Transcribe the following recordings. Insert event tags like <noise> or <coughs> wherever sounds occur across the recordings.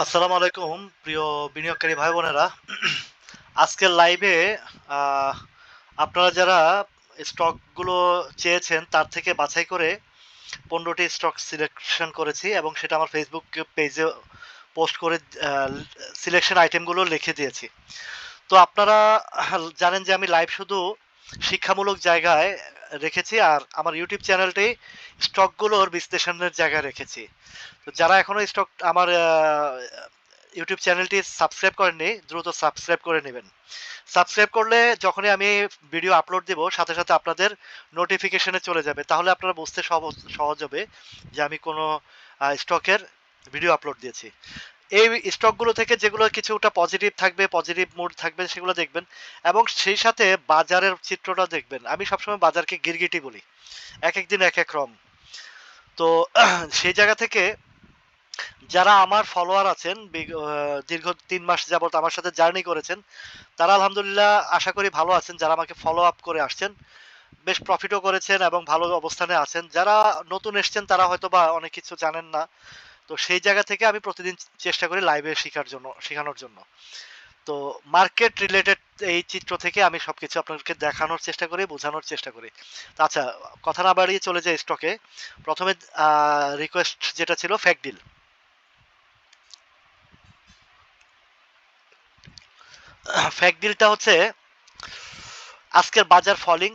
আসসালামু আলাইকুম, প্রিয় বিনিয়োগকারী ভাই বোনেরা আজকের লাইভে আপনারা যারা স্টকগুলো চেয়েছেন, তার থেকে বাছাই করে পনেরোটি স্টক সিলেকশন করেছি এবং সেটা আমার ফেসবুক পেজে পোস্ট করে সিলেকশন আইটেমগুলো লিখে দিয়েছি। তো আপনারা জানেন যে আমি লাইভ শুধু শিক্ষামূলক জায়গায় রেখেছি আর আমার ইউটিউব চ্যানেলটি স্টকগুলোর বিশ্লেষণের জায়গায় রেখেছি। তো যারা এখনও স্টক আমার ইউটিউব চ্যানেলটি সাবস্ক্রাইব করেননি, দ্রুত সাবস্ক্রাইব করে নেবেন। সাবস্ক্রাইব করলে যখনই আমি ভিডিও আপলোড দেব, সাথে সাথে আপনাদের নোটিফিকেশনে চলে যাবে। তাহলে আপনারা বুঝতে সহজ সহজ হবে যে আমি কোনো স্টকের ভিডিও আপলোড দিয়েছি। এই স্টকগুলো থেকে যেগুলো কিছুটা পজিটিভ থাকবে পজিটিভ মুড থাকবে, সেগুলো দেখবেন। এবং সেই সাথে বাজারের চিত্রটা দেখবেন। আমি সবসময় বাজারকে গিরগিটি বলি। এক এক দিন এক এক রম তো <clears throat> সেই জায়গা থেকে যারা আমার ফলোয়ার আছেন দীর্ঘ তিন মাস যাবত আমার সাথে জার্নি করেছেন, তারা আলহামদুলিল্লাহ আশা করি ভালো আছেন। যারা আমাকে ফলো আপ করে আসছেন, বেশ প্রফিটও করেছেন এবং ভালো অবস্থানে আছেন। যারা নতুন এসছেন, তারা হয়তো বা অনেক কিছু জানেন না। তো সেই জায়গা থেকে আমি প্রতিদিন চেষ্টা করি লাইভে শেখার জন্য, শেখানোর জন্য। তো মার্কেট রিলেটেড এই চিত্র থেকে আমি সবকিছু আপনাদেরকে দেখানোর চেষ্টা করি, বোঝানোর চেষ্টা করি। আচ্ছা কথা না বাড়িয়ে চলে যায় স্টকে প্রথমে রিকোয়েস্ট যেটা ছিল ফ্যাক ডিল ফ্যাক ডিলটা হচ্ছে, আজকের বাজার ফলিং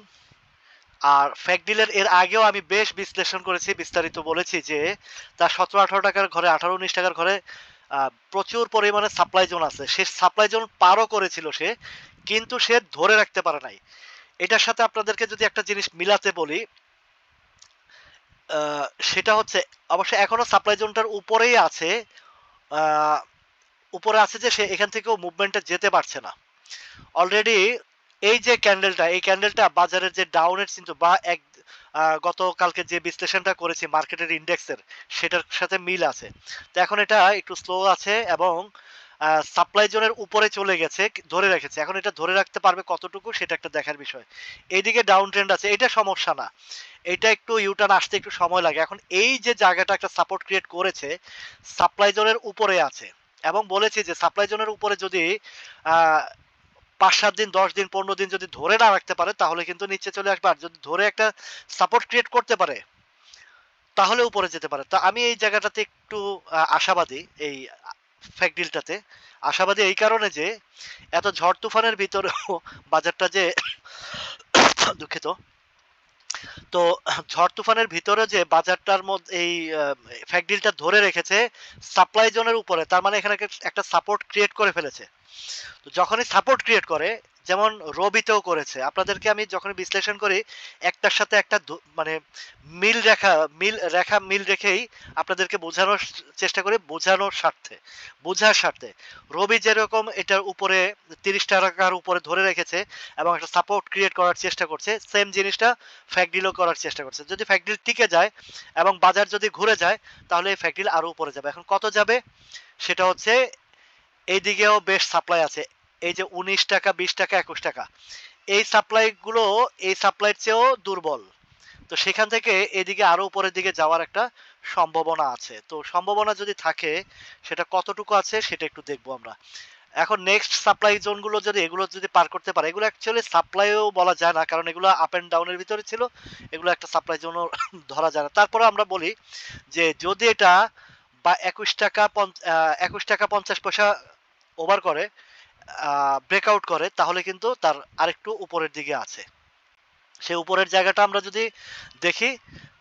আর ফ্যাক ডিলের এর আগেও আমি বেশ বিশ্লেষণ করেছি, বিস্তারিত বলেছি যে তার সতেরো, আঠারো টাকার ঘরে, আঠারো, উনিশ টাকার ঘরে প্রচুর পরিমাণে সাপ্লাই জোন আছে। সে সাপ্লাই জোন পারও করেছিল সে, কিন্তু সে ধরে রাখতে পারে নাই। এটার সাথে আপনাদেরকে যদি একটা জিনিস মিলাতে বলি সেটা হচ্ছে, অবশ্য এখনও সাপ্লাই জোনটার উপরেই আছে উপরে আছে যে সে এখান থেকেও মুভমেন্টে যেতে পারছে না। অলরেডি এই যে ক্যান্ডেলটা এই ক্যান্ডেলটা বাজারের যে ডাউনের চিন্তা বা এক গতকালকে যে বিশ্লেষণটা করেছি মার্কেটের ইন্ডেক্সের, সেটার সাথে মিল আছে। তো এখন এটা একটু স্লো আছে এবং সাপ্লাই জোনের উপরে চলে গেছে, ধরে রেখেছে। এখন এটা ধরে রাখতে পারবে কতটুকু সেটা একটা দেখার বিষয়। এইদিকে ডাউন ট্রেন্ড আছে, এটা সমস্যা না। এটা একটু ইউটার্ন আসতে একটু সময় লাগে। এখন এই যে জায়গাটা একটা সাপোর্ট ক্রিয়েট করেছে সাপ্লাই জোনের উপরে আছে। এবং বলেছি যে সাপ্লাই জোনের উপরে যদি পাঁচ, সাত দিন, দশ দিন, পনেরো দিন যদি ধরে না রাখতে পারে, তাহলে কিন্তু নিচে চলে আসবে। আর যদি ধরে একটা সাপোর্ট ক্রিয়েট করতে পারে, তাহলে উপরে যেতে পারে। তা আমি এই জায়গাটাতে একটু আশাবাদী এই ফ্যাক ডিলটাতে আশাবাদী এই কারণে যে, এত ঝড় তুফানের ভিতরেও <laughs> বাজারটা যে <coughs> দুঃখিত। তো ঝড় তুফানের ভিতরে যে বাজারটার মধ্যে এই ফ্যাক ডিলটা ধরে রেখেছে সাপ্লাই জোনের উপরে, তার মানে এখানে একটা- একটা সাপোর্ট ক্রিয়েট করে ফেলেছে। তো যখনই সাপোর্ট ক্রিয়েট করে, যেমন রবিতেও করেছে, আপনাদেরকে আমি যখন বিশ্লেষণ করি, একটার সাথে একটা মানে মিল রেখা মিল রেখা, মিল রেখেই আপনাদেরকে বোঝানোর চেষ্টা করি বোঝানোর স্বার্থে, বোঝার স্বার্থে। রবি যেরকম এটার উপরে তিরিশ টাকার উপরে ধরে রেখেছে এবং একটা সাপোর্ট ক্রিয়েট করার চেষ্টা করছে সেম জিনিসটা ফ্যাকডিলও করার চেষ্টা করছে। যদি ফ্যাকডিল টিকে যায় এবং বাজার যদি ঘুরে যায়, তাহলে এই ফ্যাকডিল আরও উপরে যাবে। এখন কত যাবে? সেটা হচ্ছে এইদিকেও বেশ সাপ্লাই আছে। এই যে উনিশ টাকা, বিশ টাকা, একুশ টাকা। এই সাপ্লাইগুলো এই সাপ্লাইয়ের চেয়েও দুর্বল। তো সেখান থেকে এদিকে আরও উপরের দিকে যাওয়ার একটা সম্ভাবনা আছে। তো সম্ভাবনা যদি থাকে, সেটা কতটুকু আছে সেটা একটু দেখব আমরা। এখন নেক্সট সাপ্লাই জোনগুলো যদি, এগুলো যদি পার করতে পারে, এগুলো অ্যাকচুয়ালি সাপ্লাইও বলা যায় না, কারণ এগুলো আপ অ্যান্ড ডাউনের ভিতরে ছিল। এগুলো একটা সাপ্লাই জোনও <laughs> ধরা যায় না। তারপরে আমরা বলি যে যদি এটা বা একুশ টাকা একুশ টাকা পঞ্চাশ পয়সা ওভার করে ব্রেকআউট করে, তাহলে কিন্তু তার আরেকটু উপরের দিকে আছে। সে উপরের জায়গাটা আমরা যদি দেখি,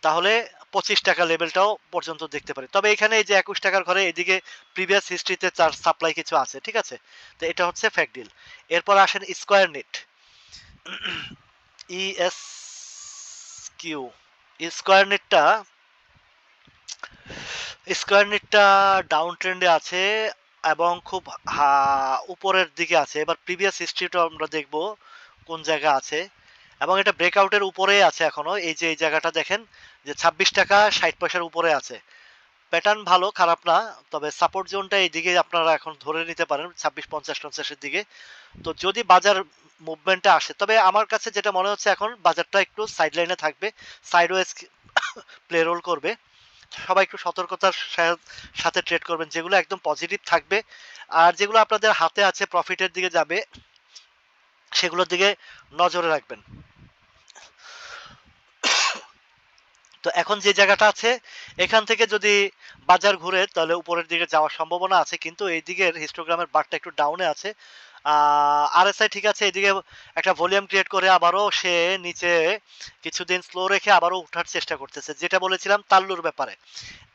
তাহলে পঁচিশ টাকা লেভেলটাও পর্যন্ত দেখতে পারি। তবে এখানে এই যে একুশ টাকার ঘরে এদিকে প্রিভিয়াস হিস্ট্রিতে তার সাপ্লাই কিছু আছে, ঠিক আছে? তো এটা হচ্ছে ফ্যাক ডিল এরপর আসেন square knit ES Q square নিটটা square নিটটা ডাউন ট্রেন্ডে আছে এবং খুব উপরের দিকে আছে। এবার প্রিভিয়াস হিস্ট্রিটা আমরা দেখব কোন জায়গা আছে। এবং এটা ব্রেকআউটের উপরে আছে এখনও। এই যে, এই জায়গাটা দেখেন যে ছাব্বিশ টাকা ষাট পয়সার উপরে আছে। প্যাটার্ন ভালো, খারাপ না। তবে সাপোর্ট জোনটা এই দিকে আপনারা এখন ধরে নিতে পারেন, ছাব্বিশ, পঞ্চাশ, পঞ্চাশের দিকে। তো যদি বাজার মুভমেন্টে আসে, তবে আমার কাছে যেটা মনে হচ্ছে এখন, বাজারটা একটু সাইড লাইনে থাকবে। সাইড সাইডওয়েজ প্লে রোল করবে। সবাই একটু সতর্কতার সাথে ট্রেড করবেন, যেগুলো একদম পজিটিভ থাকবে। আর যেগুলো আপনাদের হাতে আছে প্রফিটের দিকে যাবে, সেগুলোর দিকে নজরে রাখবেন। তো এখন যে জায়গাটা আছে, এখান থেকে যদি বাজার ঘুরে, তাহলে উপরের দিকে যাওয়ার সম্ভাবনা আছে, কিন্তু এই দিকের হিস্টোগ্রামের বারটা একটু ডাউনে আছে। আরএসআই ঠিক আছে, এদিকে একটা ভলিউম ক্রিয়েট করে আবারও সে নিচে কিছুদিন স্লো রেখে আবারও উঠার চেষ্টা করতেছে। যেটা বলেছিলাম তাল্লুর ব্যাপারে।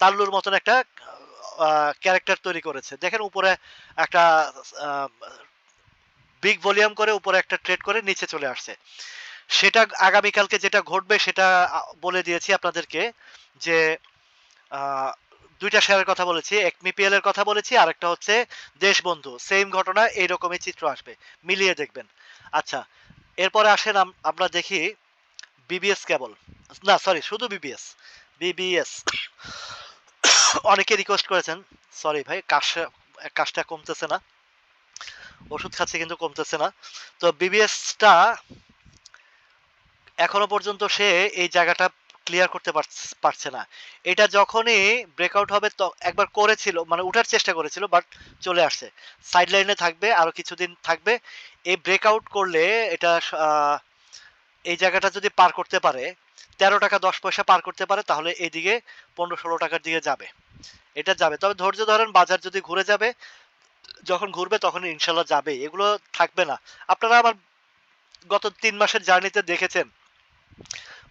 তাল্লুর মতন একটা ক্যারেক্টার তৈরি করেছে। দেখেন উপরে একটা বিগ ভলিউম করে উপরে একটা ট্রেড করে নিচে চলে আসছে। সেটা আগামীকালকে যেটা ঘটবে সেটা বলে দিয়েছি আপনাদেরকে যে দুইটা শেয়ারের কথা বলেছি, এক মিপিএল এর কথা বলেছি আর একটা হচ্ছে দেশবন্ধু। সেম ঘটনা, এইরকমই চিত্র আসবে, মিলিয়ে দেখবেন। আচ্ছা এরপরে আসেন আমরা দেখি বিবিএস কেবল। না সরি শুধু বিবিএস বিবিএস <coughs> অনেকে রিকোয়েস্ট করেছেন সরি ভাই কাশটা কাশটা কমতেছে না। ওষুধ খাচ্ছে কিন্তু কমতেছে না। তো বিবিএসটা এখনও পর্যন্ত সে এই জায়গাটা ক্লিয়ার করতে পারছ- না। এটা যখনই ব্রেকআউট হবে একবার করেছিল মানে উঠার চেষ্টা করেছিল বাট চলে আসছে। সাইড লাইনে থাকবে, আরও কিছুদিন থাকবে। এই ব্রেকআউট করলে এটা এই জায়গাটা যদি পার করতে পারে, তেরো টাকা দশ পয়সা পার করতে পারে, তাহলে এইদিকে পনেরো ষোলো টাকার দিকে যাবে। এটা যাবে। তবে ধৈর্য ধরেন, বাজার যদি ঘুরে যাবে, যখন ঘুরবে তখন ইনশাল্লাহ যাবে এগুলো থাকবে না। আপনারা আবার গত তিন মাসের জার্নিতে দেখেছেন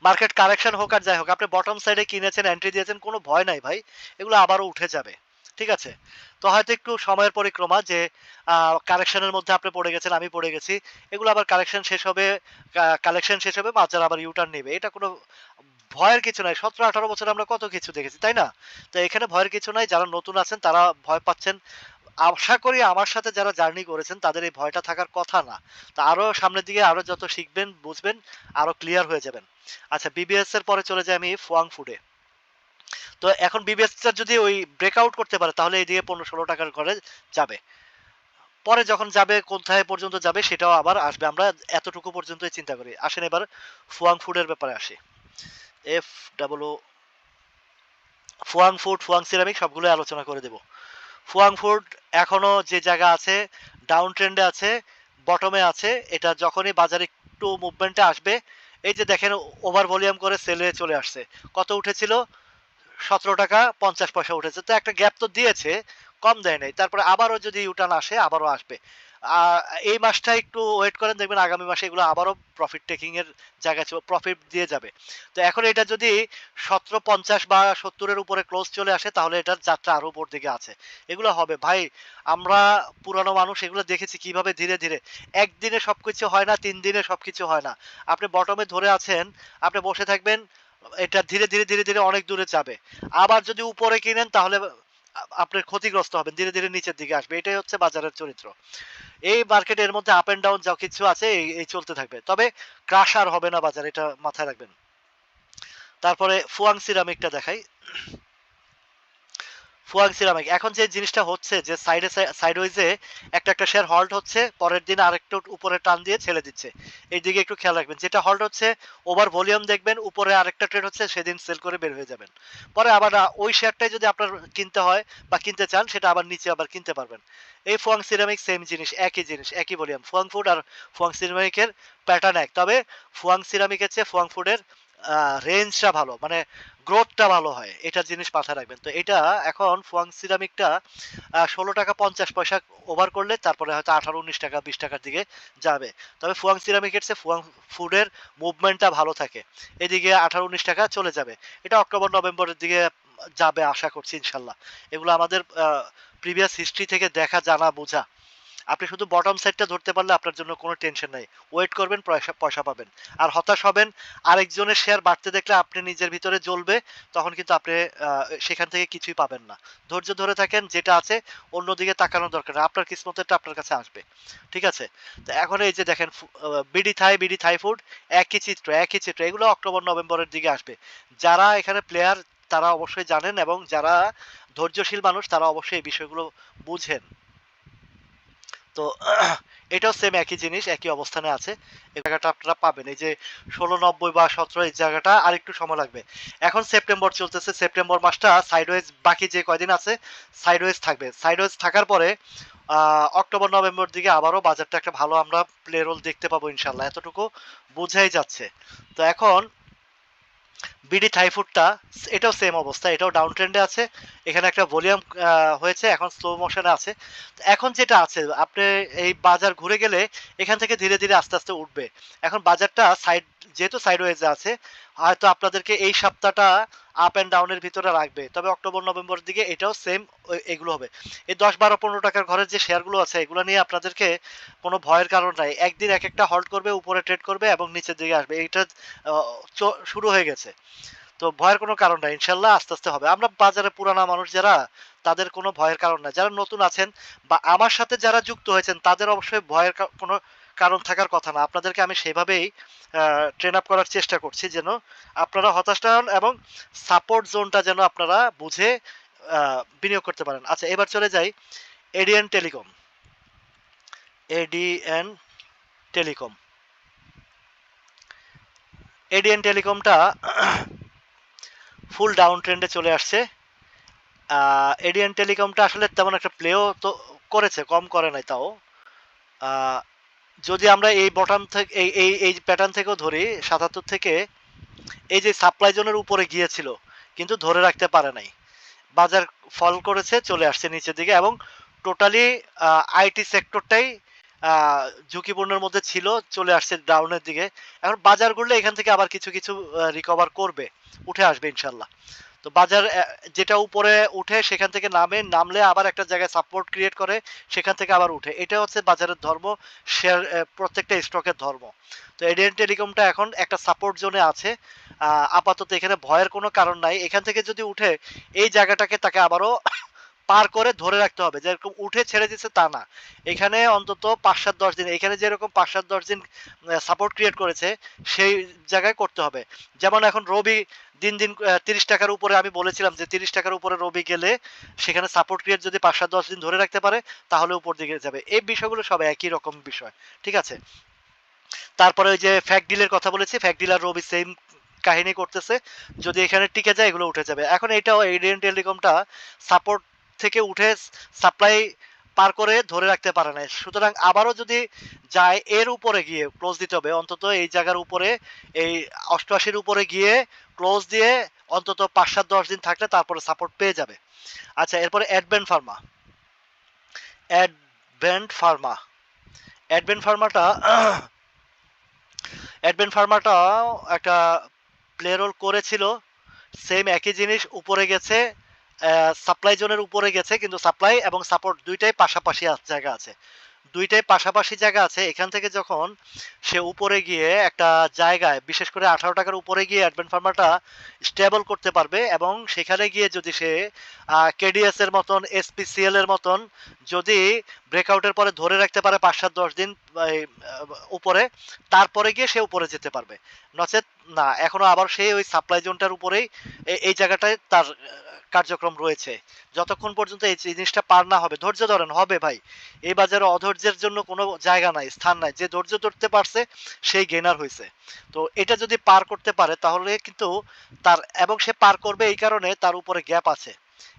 মার্কেট কারেকশন হোক আর যাই হোক, আপনি বটম সাইডে কিনেছেন এন্ট্রি দিয়েছেন, কোনো ভয় নাই ভাই। এগুলো আবারও উঠে যাবে। ঠিক আছে? তো হয়তো একটু সময়ের পরিক্রমা যে কালেকশনের মধ্যে আপনি পড়ে গেছেন, আমি পড়ে গেছি। এগুলো আবার কালেকশন শেষ হবে কালেকশন শেষ হবে বাজার আবার ইউটার্ন নেবে। এটা কোনো ভয়ের কিছু নাই। সতেরো, আঠারো বছর আমরা কত কিছু দেখেছি, তাই না? তো এখানে ভয়ের কিছু নাই। যারা নতুন আছেন, তারা ভয় পাচ্ছেন। আশা করি আমার সাথে যারা জার্নি করেছেন, তাদের এই ভয়টা থাকার কথা না। তা আরও সামনের দিকে আরও যত শিখবেন, বুঝবেন, আরও ক্লিয়ার হয়ে যাবেন। আচ্ছা বিবিএস এর পরে চলে যাই আমি ফুয়াং ফুডে তো এখন বিবিএসটা যদি ওই ব্রেকআউট করতে পারে, তাহলে এইদিকে পনেরো ষোলো টাকার ঘরে যাবে। পরে যখন যাবে কোথায় পর্যন্ত যাবে, সেটাও আবার আসবে। আমরা এতটুকু পর্যন্তই চিন্তা করি। আসেন এবার ফুয়াং ফুডের ব্যাপারে আসি। F double Fuwang food Fuwang ceramic সবগুলো আলোচনা করে দেব। ফুয়াং এখনও এখনও যে জায়গা আছে ডাউন ট্রেন্ডে আছে বটমে আছে, এটা যখনই বাজারে একটু মুভমেন্টে আসবে, এই যে দেখেন ওভার ভলিউম করে সেলে চলে আসছে। কত উঠেছিল? সতেরো টাকা পঞ্চাশ পয়সা উঠেছে। তো একটা গ্যাপ তো দিয়েছে, কম দেয় নাই। তারপরে আবারও যদি ইউটার্ন আসে, আবারও আসবে। এই মাসটা একটু ওয়েট করেন, দেখবেন আগামী মাসে এগুলো আবারও প্রফিট টেকিং এর জায়গা ছিল প্রফিট দিয়ে যাবে। তো এখন এটা যদি সতেরো পঞ্চাশ বা সত্তরের উপরে ক্লোজ চলে আসে, তাহলে এটার যাত্রা আরও উপর দিকে আছে। এগুলো হবে। ভাই, আমরা পুরানো মানুষ, এগুলো দেখেছি কীভাবে ধীরে ধীরে। একদিনে সবকিছু হয় না, তিন দিনে সবকিছু হয় না। আপনি বটমে ধরে আছেন, আপনি বসে থাকবেন, এটা ধীরে ধীরে ধীরে ধীরে অনেক দূরে যাবে। আবার যদি উপরে কিনেন, তাহলে আপনার ক্ষতিগ্রস্ত হবেন, ধীরে ধীরে নিচের দিকে আসবে। এটাই হচ্ছে বাজারের চরিত্র। এই মার্কেটের মধ্যে আপ এন্ড ডাউন যা কিছু আছে, এই- চলতে থাকবে। তবে ক্রাশ আর হবে না বাজার, এটা মাথায় রাখবেন। তারপরে ফুয়াং সিরামিকটা দেখাই। ফুয়াং সিরামিক। এখন যে জিনিসটা হচ্ছে যে সাইডে সাইডওয়েজে একটা একটা শেয়ার হল্ট হচ্ছে, পরের দিন আরেকটু উপরে টান দিয়ে ছেড়ে দিচ্ছে। এই দিকে একটু খেয়াল রাখবেন, যেটা হল্ট হচ্ছে ওভার ভলিউম দেখবেন, উপরে আরেকটা ট্রেড হচ্ছে, সেদিন সেল করে বের হয়ে যাবেন। পরে আবার ওই শেয়ারটাই যদি আপনার কিনতে হয় বা কিনতে চান, সেটা আবার নিচে আবার কিনতে পারবেন। এই ফুয়াং সিরামিক সেম জিনিস, একই জিনিস, একই ভলিউম ফুয়াং ফুড আর ফুয়াং সিরামিকের প্যাটার্ন এক। তবে ফুয়াং সিরামিকের চেয়ে ফুয়াং ফুডের রেঞ্জটা ভালো মানে গ্রোথটা ভালো হয় এটা জিনিস মাথায় রাখবেন। তো এটা এখন ফুয়াং সিরামিকটা ষোলো টাকা পঞ্চাশ পয়সা ওভার করলে তারপরে হয়তো আঠারো, উনিশ টাকা, বিশ টাকার দিকে যাবে। তবে ফুয়াং সিরামিকের চেয়ে ফুয়াং ফুডের মুভমেন্টটা ভালো থাকে। এদিকে আঠারো, উনিশ টাকা চলে যাবে। এটা অক্টোবর, নভেম্বরের দিকে যাবে, আশা করছি, ইনশাল্লাহ। এগুলো আমাদের প্রিভিয়াস হিস্ট্রি থেকে দেখা, জানা, বোঝা। আপনি শুধু বটম সাইডটা ধরতে পারলে আপনার জন্য কোনো টেনশন নাই। ওয়েট করবেন, পয়সা পয়সা পাবেন। আর হতাশ হবেন, আরেকজনের শেয়ার বাড়তে দেখলে আপনি নিজের ভিতরে জ্বলবে, তখন কিন্তু আপনি সেখান থেকে কিছুই পাবেন না। ধৈর্য ধরে থাকেন, যেটা আছে, অন্যদিকে তাকানোর দরকার আপনার কিসমতেরটা আপনার কাছে আসবে। ঠিক আছে? তো এখন এই যে দেখেন BD Thai BD Thai food একই চিত্র একই চিত্র। এগুলো অক্টোবর, নভেম্বরের দিকে আসবে। যারা এখানে প্লেয়ার তারা অবশ্যই জানেন এবং যারা ধৈর্যশীল মানুষ, তারা অবশ্যই এই বিষয়গুলো বুঝেন। তো, <clears throat> এটাও সেম একই জিনিস, একই অবস্থানে আছে। এই জায়গাটা আপনারা পাবেন। এই যে ষোলো, নব্বই বা সতেরো, এই জায়গাটা আর একটু সময় লাগবে। এখন সেপ্টেম্বর চলতেছে। সেপ্টেম্বর মাসটা সাইডওয়েজ বাকি যে কয়দিন আছে সাইডওয়েজ থাকবে। সাইডওয়েজ থাকার পরে অক্টোবর, নভেম্বর দিকে আবারও বাজারটা একটা ভালো আমরা প্লে রোল দেখতে পাবো ইনশাল্লাহ এতটুকু বোঝাই যাচ্ছে। তো এখন বিডি থাইফুডটা, এটাও সেম অবস্থা, এটাও ডাউন ট্রেন্ডে আছে। এখানে একটা ভলিউম হয়েছে, এখন স্লো মোশনে আছে। এখন যেটা আছে, আপনি এই বাজার ঘুরে গেলে এখান থেকে ধীরে ধীরে আস্তে আস্তে উঠবে। এখন বাজারটা সাইড যেহেতু সাইড ওয়েজে আছে, হয়তো আপনাদেরকে এই সপ্তাহটা আপ অ্যান্ড ডাউনের ভিতরে রাখবে। তবে অক্টোবর নভেম্বর দিকে এটাও সেম এগুলো হবে। এই দশ বারো পনেরো টাকার ঘরের যে শেয়ারগুলো আছে এগুলো নিয়ে আপনাদেরকে কোনো ভয়ের কারণ নাই। একদিন এক একটা হল্ট করবে উপরে ট্রেড করবে এবং নিচের দিকে আসবে। আহ, শুরু হয়ে গেছে। তো ভয়ের কোনো কারণ নাই। ইনশাল্লাহ আস্তে আস্তে হবে। আমরা বাজারে পুরানা মানুষ যারা তাদের কোনো ভয়ের কারণ নাই। যারা নতুন আছেন বা আমার সাথে যারা যুক্ত হয়েছেন তাদের অবশ্যই ভয়ের কোনো কারণ থাকার কথা না। আপনাদেরকে আমি সেভাবেই ট্রেন আপ করার চেষ্টা করছি যেন আপনারা হতাশ না হন এবং সাপোর্ট জোনটা যেন আপনারা বুঝে বিনিয়োগ করতে পারেন। আচ্ছা এবার চলে যাই ADN telecom ADN telecom ADN টেলিকমটা full down ট্রেন্ডে চলে আসছে। এডিএন টেলিকমটা আসলে তেমন একটা প্লেও তো করেছে, কম করে নাই তাও। যদি আমরা এই বটন থেকে এই এই এই প্যাটার্ন থেকেও ধরি, সাতাত্তর থেকে এই যে সাপ্লাই জোনের উপরে গিয়েছিল, কিন্তু ধরে রাখতে পারে নাই। বাজার ফল করেছে, চলে আসছে নিচের দিকে এবং টোটালি আইটি সেক্টরটাই ঝুঁকিপূর্ণের মধ্যে ছিল, চলে আসছে ডাউনের দিকে। এখন বাজার ঘুরলে এখান থেকে আবার কিছু কিছু রিকভার করবে, উঠে আসবে ইনশাল্লাহ। তো বাজার যেটা উপরে উঠে সেখান থেকে নামে, নামলে আবার একটা জায়গায় সাপোর্ট ক্রিয়েট করে, সেখান থেকে আবার উঠে। এটা হচ্ছে বাজারের ধর্ম শেয়ার প্রত্যেকটা স্টকের ধর্ম। তো এডিয়ান টেলিকমটা এখন একটা সাপোর্ট জোনে আছে। আপাতত এখানে ভয়ের কোনো কারণ নাই। এখান থেকে যদি উঠে, এই জায়গাটাকে তাকে আবারও পার করে ধরে রাখতে হবে, যেরকম উঠে ছেড়ে দিচ্ছে তা না। এখানে অন্তত পাঁচ সাত দশ দিন, এখানে যেরকম পাঁচ সাত দশ দিন সাপোর্ট ক্রিয়েট করেছে, সেই জায়গায় করতে হবে। যেমন এখন রবি দিন দিন তিরিশ টাকার উপরে আমি বলেছিলাম যে তিরিশ টাকার উপরে রবি গেলে সেখানে সাপোর্ট ক্রিয়েট যদি পাঁচ সাত দশ দিন ধরে রাখতে পারে, তাহলে উপর দিকে যাবে। এই বিষয়গুলো সব একই রকম বিষয়, ঠিক আছে? তারপরে ওই যে ফ্যাক ডিলের কথা বলেছি ফ্যাক ডিলার রবি সেম কাহিনী করতেছে। যদি এখানে টিকে যায়, এগুলো উঠে যাবে। এখন এটাও এডিএন টেলিকমটা সাপোর্ট থেকে উঠে সাপ্লাই পার করে ধরে রাখতে পারে না সুতরাং আবারও যদি যায় এর উপরে গিয়ে ক্লোজ দিতে হবে, অন্তত এই জায়গার উপরে, এই অষ্টআশির উপরে গিয়ে ক্লোজ দিয়ে অন্তত পাঁচ সাত দশ দিন থাকলে তারপরে সাপোর্ট পেয়ে যাবে। আচ্ছা এরপরে Advent Pharma Advent Pharma Advent ফার্মাটা Advent ফার্মাটা একটা প্লে রোল করেছিল। সেম একই জিনিস, উপরে গেছে সাপ্লাই জোনের উপরে গেছে, কিন্তু সাপ্লাই এবং সাপোর্ট দুইটাই পাশাপাশি জায়গা আছে। দুইটাই পাশাপাশি জায়গা আছে, এখান থেকে যখন সে উপরে গিয়ে একটা জায়গায়, বিশেষ করে আঠারো টাকার উপরে গিয়ে অ্যাডভেন্ট ফার্মাটা স্টেবল করতে পারবে এবং সেখানে গিয়ে যদি সে কেডিএস এর মতন এসপিসিএল এর মতন যদি ব্রেকআউটের পরে ধরে রাখতে পারে পাঁচ সাত দশ দিন উপরে, তারপরে গিয়ে সে উপরে যেতে পারবে। নচেত না, এখনও আবার সেই ওই সাপ্লাই জোনটার উপরেই এই জায়গাটায় তার কার্যক্রম রয়েছে। যতক্ষণ পর্যন্ত এই জিনিসটা পার না হবে, ধৈর্য ধরেন, হবে ভাই। এই বাজারে অধৈর্যের জন্য কোনো জায়গা নাই, স্থান নাই। যে ধৈর্য ধরতে পারছে, সেই গেনার হয়েছে তো এটা যদি পার করতে পারে, তাহলে কিন্তু তার, এবং সে পার করবে এই কারণে তার উপরে গ্যাপ আছে।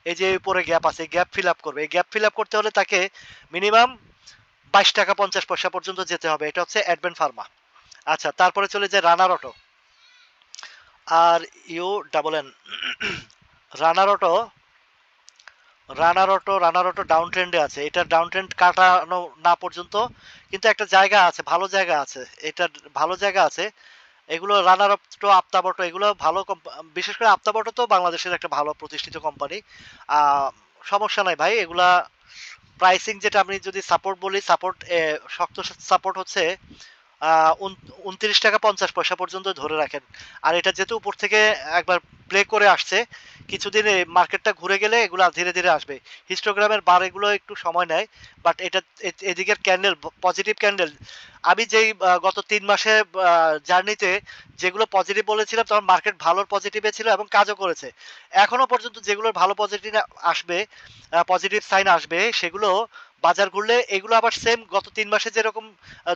এই যে উপরে গ্যাপ আছে গ্যাপ ফিল আপ করবে। এই গ্যাপ ফিল আপ করতে হলে তাকে মিনিমাম বাইশ টাকা পঞ্চাশ পয়সা পর্যন্ত যেতে হবে। এটা হচ্ছে অ্যাডভেন্ট ফার্মা আচ্ছা তারপরে চলে যায় Runner auto R U double N Runner auto Runner auto Runner auto down ট্রেন্ডে আছে। এটা ডাউন ট্রেন্ড কাটানো না পর্যন্ত কিন্তু একটা জায়গা আছে, ভালো জায়গা আছে। এটা ভালো জায়গা আছে। এগুলো রানার অটো আপ্তাবটো এগুলো ভালো বিশেষ করে আপ্তাবটো তো বাংলাদেশের একটা ভালো প্রতিষ্ঠিত কোম্পানি সমস্যা নাই ভাই, এগুলা প্রাইসিং যেটা আমি যদি সাপোর্ট বলি সাপোর্ট শক্ত সাপোর্ট হচ্ছে উনত্রিশ টাকা পঞ্চাশ পয়সা পর্যন্ত ধরে রাখেন। আর এটা যেহেতু উপর থেকে একবার প্লে করে আসছে, কিছুদিন মার্কেটটা ঘুরে গেলে এগুলো ধীরে ধীরে আসবে। হিস্টোগ্রামের বার এগুলো একটু সময় নেয় বাট এটা এদিকের ক্যান্ডেল পজিটিভ ক্যান্ডেল আমি যেই গত তিন মাসে জার্নিতে যেগুলো পজিটিভ বলেছিলাম, তখন মার্কেট ভালোর পজিটিভে ছিল এবং কাজও করেছে। এখনও পর্যন্ত যেগুলোর ভালো পজিটিভ আসবে পজিটিভ সাইন আসবে, সেগুলো বাজার ঘুরলে এগুলো আবার সেম গত তিন মাসে যেরকম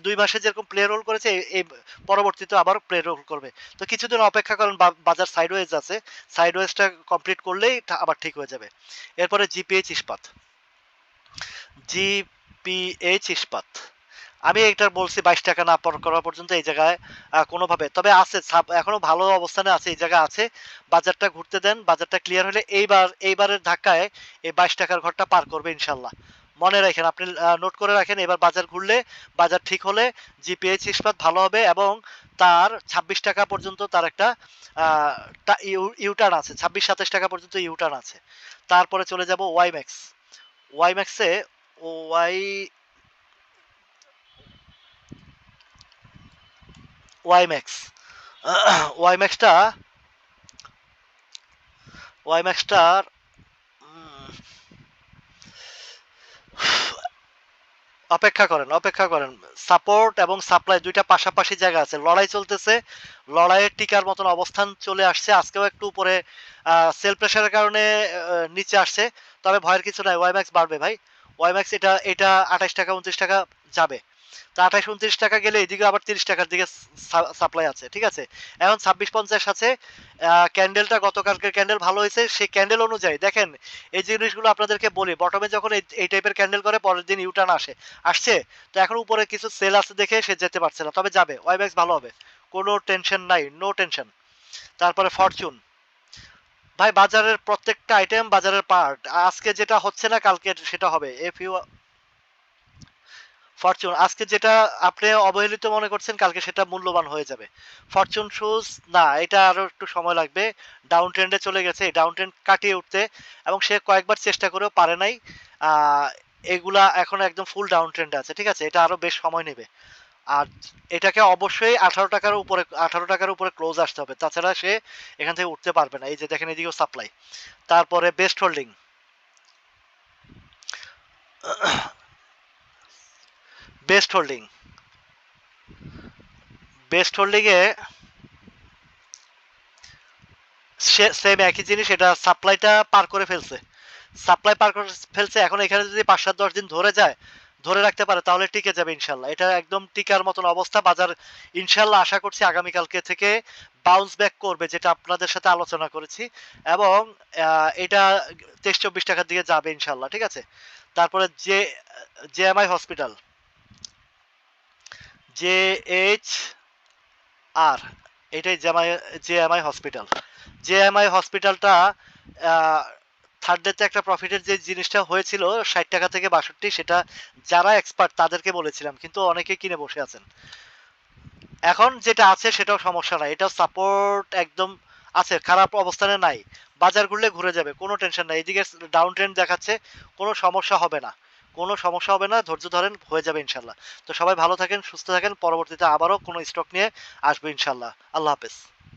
দুই মাসে যেরকম প্লে রোল করেছে এই- পরবর্তীতে আবার প্লে রোল করবে। তো কিছুদিন অপেক্ষা করেন বাজার সাইডওয়েজ আছে। সাইডওয়েজটা কমপ্লিট করলেই আবার ঠিক হয়ে যাবে। এরপরে জিপিএইচ ইস্পাত জিপিএইচ ইস্পাত আমি এটা বলছি বাইশ টাকা না পর করা পর্যন্ত এই জায়গায় কোনোভাবে। তবে আছে এখনও ভালো অবস্থানে আছে, এই জায়গায় আছে। বাজারটা ঘুরতে দেন, বাজারটা ক্লিয়ার হলে এইবার, এইবারের ধাক্কায় এই বাইশ টাকার ঘরটা পার করবে ইনশাল্লাহ। মনে রাখেন, আপনি নোট করে রাখেন, এবার বাজার ঘুরলে, বাজার ঠিক হলে জিপিএইচ ইস্পাত ভালো হবে এবং তার ছাব্বিশ টাকা পর্যন্ত তার একটা ইউটার্ন আছে, ছাব্বিশ, সাতাশ টাকা পর্যন্ত ইউটার্ন আছে। তারপরে চলে যাব ওয়াইম্যাক্স ওয়াইম্যাক্সে ওয়াই ওয়াইম্যাক্স ওয়াইম্যাক্সটা ওয়াইম্যাক্সটার অপেক্ষা করেন অপেক্ষা করেন। সাপোর্ট এবং সাপ্লাই দুইটা পাশাপাশি জায়গা আছে। লড়াই চলতেছে, লড়াইয়ের টিকার মতন অবস্থান চলে আসছে। আজকেও একটু উপরে সেল প্রেশারের কারণে নিচে আসছে। তবে ভয়ের কিছু নাই ওয়াইম্যাক্স বাড়বে ভাই। ওয়াইম্যাক্স এটা এটা আঠাশ টাকা, উনত্রিশ টাকা যাবে। তা উনত্রিশ টাকা গেলে এদিকে আবার তিরিশ টাকার দিকে সাপ্লাই আছে, ঠিক আছে? এখন ছাব্বিশ পঞ্চাশ আছে ক্যান্ডেলটা ক্যান্ডেল ভালো হয়েছে, সেই ক্যান্ডেল অনুযায়ী, দেখেন, এই জিনিসগুলো আপনাদেরকে বলি বটমে যখন এই টাইপের ক্যান্ডেল করে, পরের দিন ইউটার্ন আসে, আসছে, তো এখন উপরে কিছু সেল আছে দেখে সে যেতে পারছে না, তবে যাবে ওয়াইম্যাক্স ভালো হবে, কোনো টেনশন নাই নো টেনশন তারপরে ফরচুন ভাই, বাজারের প্রত্যেকটা আইটেম বাজারের পার্ট আজকে যেটা হচ্ছে না কালকে সেটা হবে এফ ইউ ফরচুন, আজকে যেটা আপনি অবহেলিত মনে করছেন, কালকে সেটা মূল্যবান হয়ে যাবে। ফরচুন শুজ না, এটা আরও একটু সময় লাগবে। ডাউন ট্রেন্ডে চলে গেছে ডাউন ট্রেন্ড কাটিয়ে উঠতে, এবং সে কয়েকবার চেষ্টা করেও পারে নাই। এগুলা এখন একদম ফুল ডাউন ট্রেন্ডে আছে, ঠিক আছে? এটা আরও বেশ সময় নেবে। আর এটাকে অবশ্যই আঠারো টাকার উপরে, আঠারো টাকার উপরে ক্লোজ আসতে হবে। তাছাড়া সে এখান থেকে উঠতে পারবে না। এই যে দেখেন, এদিকেও সাপ্লাই তারপরে best holding best holding. Best হোল্ডিংয়ে same একই জিনিস, এটা সাপ্লাইটা পার করে ফেলছে। সাপ্লাই পার করে ফেলছে, এখন এখানে যদি পাঁচ সাত দশ দিন ধরে যায়, ধরে রাখতে পারে, তাহলে টিকে যাবে ইনশাল্লাহ। এটা একদম টিকার মতন অবস্থা, বাজার ইনশাল্লাহ আশা করছি আগামীকালকে থেকে বাউন্স ব্যাক করবে, যেটা আপনাদের সাথে আলোচনা করেছি। এবং এটা তেইশ চব্বিশ টাকার দিকে যাবে ইনশাল্লাহ, ঠিক আছে? তারপরে যে JMI hospital J H R এটাই জেএমআই জেএমআই হসপিটাল জেএমআই হসপিটালটা থার্ড ডেতে একটা প্রফিটের যে জিনিসটা হয়েছিল, ষাট টাকা থেকে বাষট্টি, সেটা যারা এক্সপার্ট তাদেরকে বলেছিলাম, কিন্তু অনেকে কিনে বসে আছেন। এখন যেটা আছে সেটাও সমস্যা নাই, এটাও সাপোর্ট একদম আছে, খারাপ অবস্থানে নাই। বাজার ঘুরলে ঘুরে যাবে, কোনো টেনশন নাই, এদিকে ডাউন ট্রেন্ড দেখাচ্ছে, কোনো সমস্যা হবে না। কোনো সমস্যা হবে না, ধৈর্য ধরেন, হয়ে যাবে ইনশাল্লাহ তো সবাই ভালো থাকেন, সুস্থ থাকেন, পরবর্তীতে আবারও কোনো স্টক নিয়ে আসবে ইনশাল্লাহ আল্লাহ হাফেজ।